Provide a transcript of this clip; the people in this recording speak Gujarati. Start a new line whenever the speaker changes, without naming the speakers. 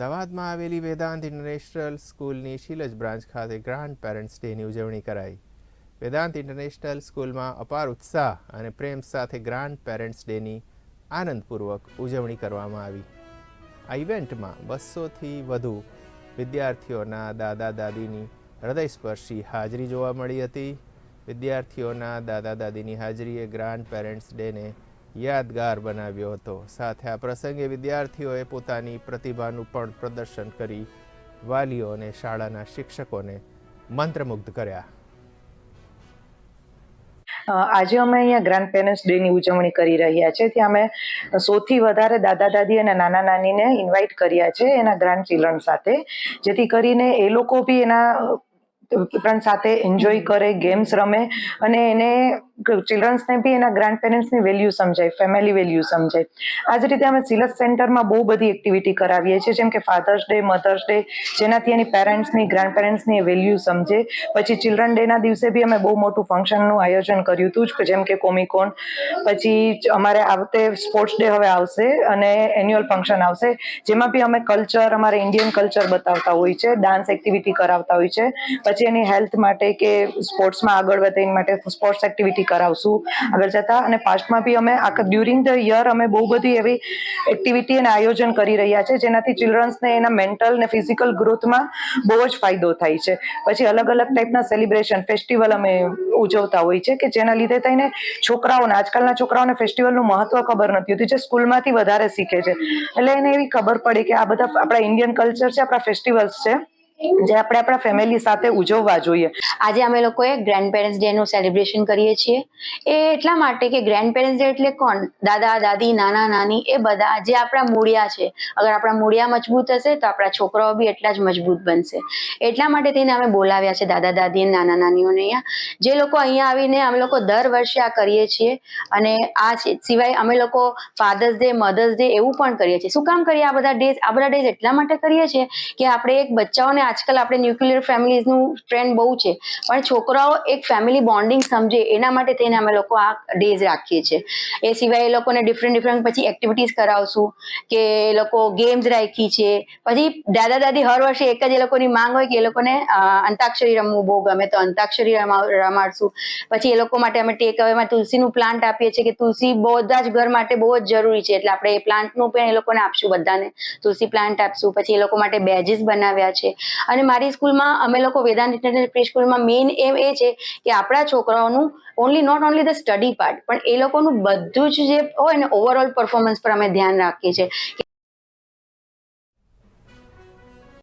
અમદાવાદમાં આવેલી વેદાંત ઇન્ટરનેશનલ સ્કૂલની શીલજ બ્રાન્ચ ખાતે ગ્રાન્ડ પેરેન્ટ્સ ડેની ઉજવણી કરાઈ. વેદાંત ઇન્ટરનેશનલ સ્કૂલમાં અપાર ઉત્સાહ અને પ્રેમ સાથે ગ્રાન્ડ પેરેન્ટ્સ ડેની આનંદપૂર્વક ઉજવણી કરવામાં આવી. આ ઇવેન્ટમાં બસોથી વધુ વિદ્યાર્થીઓના દાદા દાદીની હૃદયસ્પર્શી હાજરી જોવા મળી હતી. વિદ્યાર્થીઓના દાદા દાદીની હાજરીએ ગ્રાન્ડ પેરેન્ટ્સ ડેને યાદગાર બનાવ્યો હતો. સાથે આ પ્રસંગે વિદ્યાર્થીઓએ પોતાની પ્રતિભાનું પણ પ્રદર્શન કરી વાલીઓ અને શાળાના શિક્ષકોને મંત્રમુગ્ધ કર્યા.
આજે અમે અહીંયા ગ્રાન્ડ પેરેન્ટ્સ ડેની ઉજવણી કરી રહ્યા છે. ત્યાં અમે સૌથી વધારે દાદા દાદી અને નાના નાનીને ઇન્વાઇટ કર્યા છે એના ગ્રાન્ડ ચિલ્ડ્રન સાથે. જેથી કરીને એ લોકો બી એના સાથે એન્જોય કરે ગેમ્સ રમે અને એને ચિલ્ડ્રન્સને બી એના ગ્રાન્ડ પેરેન્ટ્સની વેલ્યુ સમજાય ફેમિલી વેલ્યુ સમજાય. આ જ રીતે અમે સિલસ સેન્ટરમાં બહુ બધી એક્ટિવિટી કરાવીએ છીએ, જેમ કે ફાધર્સ ડે મધર્સ ડે જેનાથી એની પેરેન્ટ્સની ગ્રાન્ડ પેરેન્ટ્સની વેલ્યુ સમજે. પછી ચિલ્ડ્રન ડેના દિવસે બી અમે બહુ મોટું ફંક્શનનું આયોજન કર્યું હતું જ, જેમ કે કોમિકોન. પછી અમારે આ વખતે સ્પોર્ટ્સ ડે હવે આવશે અને એન્યુઅલ ફંક્શન આવશે, જેમાં બી અમે કલ્ચર અમારે ઇન્ડિયન કલ્ચર બતાવતા હોય છે ડાન્સ એક્ટિવિટી કરાવતા હોય છે. પછી એની હેલ્થ માટે કે સ્પોર્ટ્સમાં આગળ વધે માટે સ્પોર્ટ્સ એક્ટિવિટી કરાવશું. આગળ જતા અને પાસ્ટમાં બી અમે આખા ડ્યુરિંગ ધ યર અમે બહુ બધી એવી એક્ટિવિટી અને આયોજન કરી રહ્યા છે, જેનાથી ચિલ્ડ્રન્સને એના મેન્ટલ ને ફિઝિકલ ગ્રોથમાં બહુ જ ફાયદો થાય છે. પછી અલગ અલગ ટાઈપના સેલિબ્રેશન ફેસ્ટિવલ અમે ઉજવતા હોય છે, કે જેના લીધે થઈને છોકરાઓને, આજકાલના છોકરાઓને ફેસ્ટિવલનું મહત્વ ખબર નથી હોતી, જે સ્કૂલમાંથી વધારે શીખે છે. એટલે એને એવી ખબર પડે કે આ બધા આપણા ઇન્ડિયન કલ્ચર છે, આપણા ફેસ્ટિવલ્સ છે. જે આપણે આપણા ફેમિલી સાથે ઉજવવા જોઈએ.
આજે અમે લોકોએ ગ્રેન્ડ પેરેન્ટ્સ ડે નું સેલિબ્રેશન કરીએ છીએ. એ એટલા માટે કે ગ્રેન્ડ પેરેન્ટ્સ ડે એટલે કોણ? દાદા, દાદી, નાના, નાની, એ બધા જે આપણા મૂળિયા છે. અગર આપણા મૂળિયા મજબૂત હશે તો આપણા છોકરાઓ બી એટલા જ મજબૂત બનશે. એટલા માટે થઈને અમે બોલાવ્યા છે દાદા, દાદી અને નાના, નાનીઓને અહીંયા. જે લોકો અહીંયા આવીને અમે લોકો દર વર્ષે આ કરીએ છીએ. અને આ સિવાય અમે લોકો ફાધર્સ ડે મધર્સ ડે એવું પણ કરીએ છીએ. શું કામ કરીએ? આ બધા ડેઝ આ બધા ડેઝ એટલા માટે કરીએ છીએ કે આપણે એક બચ્ચાઓને આજકાલ આપણે ન્યુક્લિયર ફેમિલીઝનું ટ્રેન્ડ બહુ છે. પણ છોકરાઓ એક ફેમિલી બોન્ડિંગ સમજે, એના માટે તેને અમે લોકો આ ડેઝ રાખીએ છીએ. એ સિવાય એ લોકોને ડિફરન્ટ ડિફરન્ટ પછી એક્ટિવિટીઝ કરાવશું, કે એ લોકો ગેમ્સ રાખી છે. પછી દાદા દાદી હર વર્ષે એક જ એ લોકોની માંગ હોય કે એ લોકોને અંતાક્ષરી રમવું બહુ ગમે તો અંતાક્ષરી રમા, રમાડશું. પછી એ લોકો માટે અમે ટેક અવેમાં તુલસીનું પ્લાન્ટ આપીએ છીએ કે તુલસી બધા જ ઘર માટે બહુ જ જરૂરી છે. એટલે આપણે એ પ્લાન્ટનું પણ એ લોકોને આપશું બધાને. તુલસી પ્લાન્ટ આપશું, પછી એ લોકો માટે બેજીસ બનાવ્યા છે. અને મારી સ્કૂલમાં અમે લોકો વેદાંત ઇન્ટરનેશનલ પ્રી સ્કૂલમાં મેઇન એમ એ છે કે આપણા છોકરાઓનું only not only the study part પણ એ લોકોનું બધું જ જે હોય ને ઓવરઓલ પરફોર્મન્સ પર અમે ધ્યાન રાખીએ છીએ.